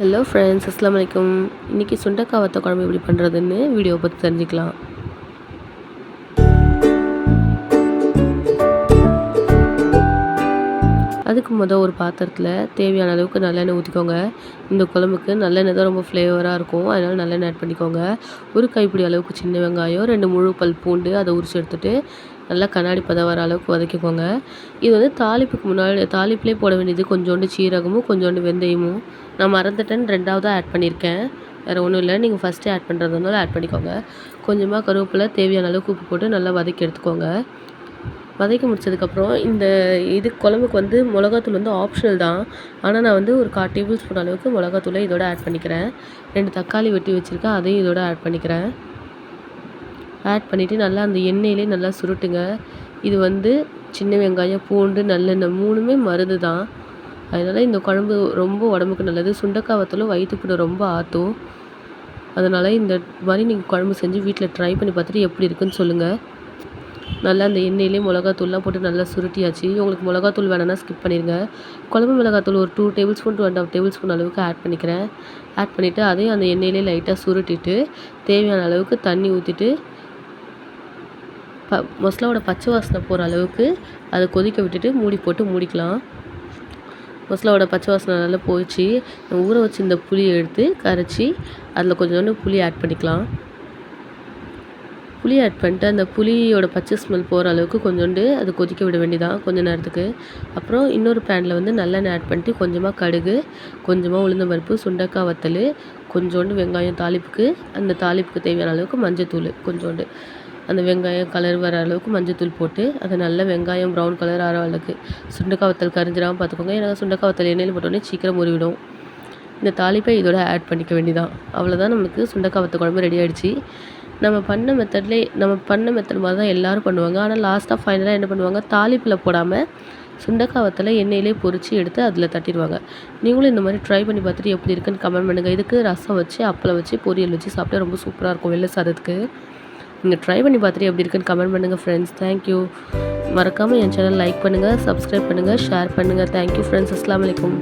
Hello friends அஸ்லாம் வலைக்கம் இன்றைக்கி சுண்டக்காய் வத்த குழம்பு எப்படி பண்ணுறதுன்னு வீடியோ பற்றி தெரிஞ்சுக்கலாம். அதுக்கு மொதல் ஒரு பாத்திரத்தில் தேவையான அளவுக்கு நல்லெண்ணெய் ஊற்றிக்கோங்க இந்த குழம்புக்கு நல்லெண்ணெய் தான் ரொம்ப ஃப்ளேவராக இருக்கும். அதனால் நல்லெண்ணெய் ஆட் பண்ணிக்கோங்க. ஒரு கைப்பிடி அளவுக்கு சின்ன வெங்காயம் ரெண்டு முழு பல் பூண்டு அதை உரிச்சு எடுத்துகிட்டு நல்லா கண்ணாடி பதம் வர அளவுக்கு வதக்கிக்கோங்க. இது வந்து தாளிப்புக்கு முன்னாடி தாளிப்புலேயே போட வேண்டியது கொஞ்சோண்டு சீரகமும் கொஞ்சோண்டு வெந்தயமும். நான் மறந்துட்டேன்னு ரெண்டாவதாக ஆட் பண்ணியிருக்கேன் வேறு ஒன்றும் இல்லை. நீங்கள் ஃபஸ்ட்டு ஆட் பண்ணுறதுனால ஆட் பண்ணிக்கோங்க. கொஞ்சமாக கருவேப்பிலை தேவையான அளவுக்கு உப்பு போட்டு நல்லா வதக்கி எடுத்துக்கோங்க. வதக்கி முடிச்சதுக்கப்புறம் இந்த இது குழம்புக்கு வந்து மிளகாத்தூள் வந்து ஆப்ஷனல் தான். ஆனால் நான் வந்து ஒரு கால் டேபிள் ஸ்பூன் அளவுக்கு மிளகாத்தூளை இதோட ஆட் பண்ணிக்கிறேன். ரெண்டு தக்காளி வெட்டி வச்சுருக்கேன் அதையும் இதோட ஆட் பண்ணிக்கிறேன். ஆட் பண்ணிவிட்டு நல்லா அந்த எண்ணெயிலே நல்லா சுருட்டுங்க. இது வந்து சின்ன வெங்காயம் பூண்டு நல்லெண்ணெய் மூணுமே மருந்து தான். அதனால் இந்த குழம்பு ரொம்ப உடம்புக்கு நல்லது. சுண்டக்காய் வத்தலும் வயிற்றுப்புண்ணை ரொம்ப ஆற்றும் அதனால் இந்த மாதிரி நீங்கள் குழம்பு செஞ்சு வீட்டில் ட்ரை பண்ணி பார்த்துட்டு எப்படி இருக்குன்னு சொல்லுங்கள் நல்லா அந்த எண்ணெயிலே மிளகாத்தூள்லாம் போட்டு நல்லா சுருட்டியாச்சு. உங்களுக்கு மிளகாத்தூள் வேணும்னா ஸ்கிப் பண்ணிடுங்க குழம்பு மிளகாத்தூள் ஒரு two tablespoon two and half tablespoon அளவுக்கு ஆட் பண்ணிக்கிறேன். ஆட் பண்ணிவிட்டு அதையும் அந்த எண்ணெயிலே லைட்டாக சுருட்டிட்டு தேவையான அளவுக்கு தண்ணி ஊற்றிட்டு ப மசாலாவோட பச்சை வாசனை போகிற அளவுக்கு அதை கொதிக்க விட்டுட்டு மூடி போட்டு மூடிக்கலாம். மசாலாவோட பச்சை வாசனை நல்லா போயிடுச்சு ஊற வச்சு இந்த புளியை எடுத்து கரைச்சி அதில் கொஞ்சோண்டு புளி ஆட் பண்ணிக்கலாம். புளி ஆட் பண்ணிட்டு அந்த புளியோட பச்சை ஸ்மெல் போகிற அளவுக்கு கொஞ்சோண்டு அது கொதிக்க விட வேண்டியதான் கொஞ்சம் நேரத்துக்கு. அப்புறம் இன்னொரு பேனில் வந்து நல்லெண்ணெய் ஆட் பண்ணிட்டு கொஞ்சமாக கடுகு கொஞ்சமாக உளுந்த பருப்பு சுண்டக்காய் வத்தல் கொஞ்சோண்டு வெங்காயம் தாளிப்புக்கு அந்த தாளிப்புக்கு தேவையான அளவுக்கு மஞ்சத்தூள் கொஞ்சோண்டு. அந்த வெங்காயம் கலர் வர அளவுக்கு மஞ்சத்தூள் போட்டு அதை நல்லா வெங்காயம் ப்ரௌன் கலர் ஆகிற அளவுக்கு. சுண்டக்காய் வத்தல் கரிஞ்சிடாமல் பார்த்துக்கோங்க ஏன்னா சுண்டக்காய் வத்தல் எண்ணெயில் போட்டோடனே சீக்கிரம் முறிவிடும் இந்த தாளிப்பை இதோட ஆட் பண்ணிக்க வேண்டியதான் அவ்வளோதான் நம்மளுக்கு சுண்டக்காய் வத்த குழம்பு ரெடி ஆகிடுச்சு நம்ம பண்ண மெத்தட்லேயே நம்ம பண்ண மெத்தட் மாதிரி தான் எல்லோரும் பண்ணுவாங்க. ஆனால் லாஸ்ட்டாக ஃபைனலாக என்ன பண்ணுவாங்க? தாளிப்பில் போடாமல் சுண்டக்காய் வத்தலை எண்ணெயிலே பொறிச்சு எடுத்து அதில் தட்டிடுவாங்க. நீங்களும் இந்த மாதிரி ட்ரை பண்ணி பார்த்துட்டு எப்படி இருக்குன்னு கமெண்ட் பண்ணுங்கள் இதுக்கு ரசம் வச்சு அப்பளம் வச்சு பொரியல் வச்சு சாப்பிட்டா ரொம்ப சூப்பராக இருக்கும் வெள்ளை சாதத்துக்கு. நீங்கள் ட்ரை பண்ணி பார்த்துட்டு எப்படி இருக்குன்னு கமெண்ட் பண்ணுங்கள் ஃப்ரெண்ட்ஸ் தேங்க்யூ மறக்காமல் என் சேனல் லைக் பண்ணுங்கள் சப்ஸ்கிரைப் பண்ணுங்கள் ஷேர் பண்ணுங்கள் தேங்க்யூ ஃப்ரெண்ட்ஸ் அஸ்லாம் வலைக்கம்